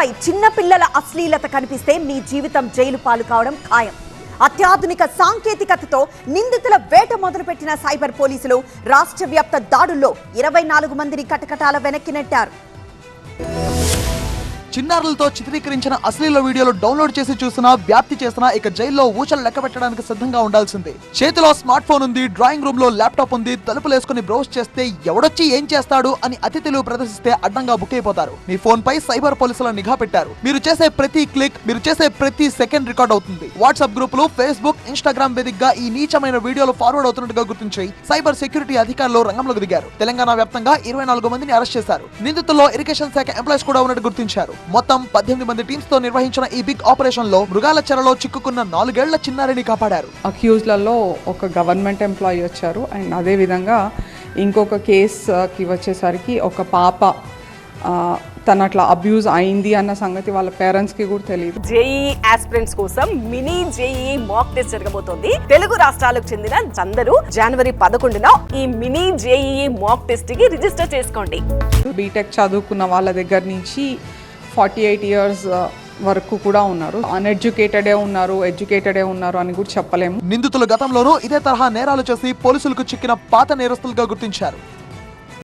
తెరపై చిన్నపిల్లల అశ్లీలత కనిపిస్తే మీ జీవితం జైలు పాలు కావడం ఖాయం. అత్యాధునిక సాంకేతికతతో నిందితుల వేట మొదలుపెట్టిన సైబర్ పోలీసులు రాష్ట్ర వ్యాప్త దాడుల్లో ఇరవై నాలుగు మందిని కటకటాల వెనక్కి నెట్టారు. చిన్నారులతో చిత్రీకరించిన అశ్లీల వీడియోలు డౌన్లోడ్ చేసి చూసినా వ్యాప్తి చేసినా ఇక జైల్లో ఊచలు లెక్క పెట్టడానికి సిద్ధంగా ఉండాల్సిందే. చేతిలో స్మార్ట్ ఫోన్ ఉంది డ్రాయింగ్ రూమ్లో ల్యాప్టాప్ ఉంది తలుపులేసుకుని బ్రౌజ్ చేస్తే ఎవడొచ్చి ఏం చేస్తాడు అని అతి తెలివి ప్రదర్శిస్తే అడ్డంగా బుక్ అయిపోతారు. మీ ఫోన్ పై సైబర్ పోలీసుల నిఘా పెట్టారు. మీరు చేసే ప్రతి క్లిక్ మీరు చేసే ప్రతి సెకండ్ రికార్డ్ అవుతుంది. వాట్సాప్ గ్రూపులు ఫేస్బుక్ ఇన్స్టాగ్రామ్ వేదికగా ఈ నీచమైన వీడియోలు ఫార్వర్డ్ అవుతున్నట్టుగా గుర్తించి సైబర్ సెక్యూరిటీ అధికారులు రంగంలోకి దిగారు. తెలంగాణ వ్యాప్తంగా ఇరవై నాలుగు మందిని అరెస్ట్ చేశారు. నిందితుల్లో ఇరిగేషన్ శాఖ ఎంప్లాయీస్ కూడా ఉన్నట్టు గుర్తించారు. మొత్తం పద్దెనిమిది మంది టీమ్స్తో నిర్వహించిన ఈ బిగ్ ఆపరేషన్లో మృగాల చెరలో చిక్కుకున్న నాలుగేళ్ళ చిన్నారిని కాపాడారు. అక్యూజ్లలో ఒక గవర్నమెంట్ ఎంప్లాయీ వచ్చారు. అండ్ అదేవిధంగా ఇంకొక కేసుకి వచ్చేసరికి ఒక పాప ఆ, తను అట్లా అబ్యూజ్ అయింది అన్న సంగతి వాళ్ళ పేరెంట్స్కి కూడా తెలియదు జేఈ ఆస్పిరెంట్స్ కోసం మినీ జేఈ మాక్ టెస్ట్ జరగబోతోంది. తెలుగు రాష్ట్రాలకు చెందిన అందరూ జనవరి పదకొండున ఈ మినీ జేఈ మాక్ టెస్ట్కి రిజిస్టర్ చేసుకోండి. బీటెక్ చదువుకున్న వాళ్ళ దగ్గర నుంచి ఫార్టీ ఎయిట్ ఇయర్స్ వరకు కూడా ఉన్నారు. అన్ఎడ్యుకేటెడే ఉన్నారు ఎడ్యుకేటెడే ఉన్నారు అని కూడా చెప్పలేము. నిందితులు గతంలోనూ ఇదే తరహా నేరాలు చేసి పోలీసులకు చిక్కిన పాత నేరస్తులుగా గుర్తించారు.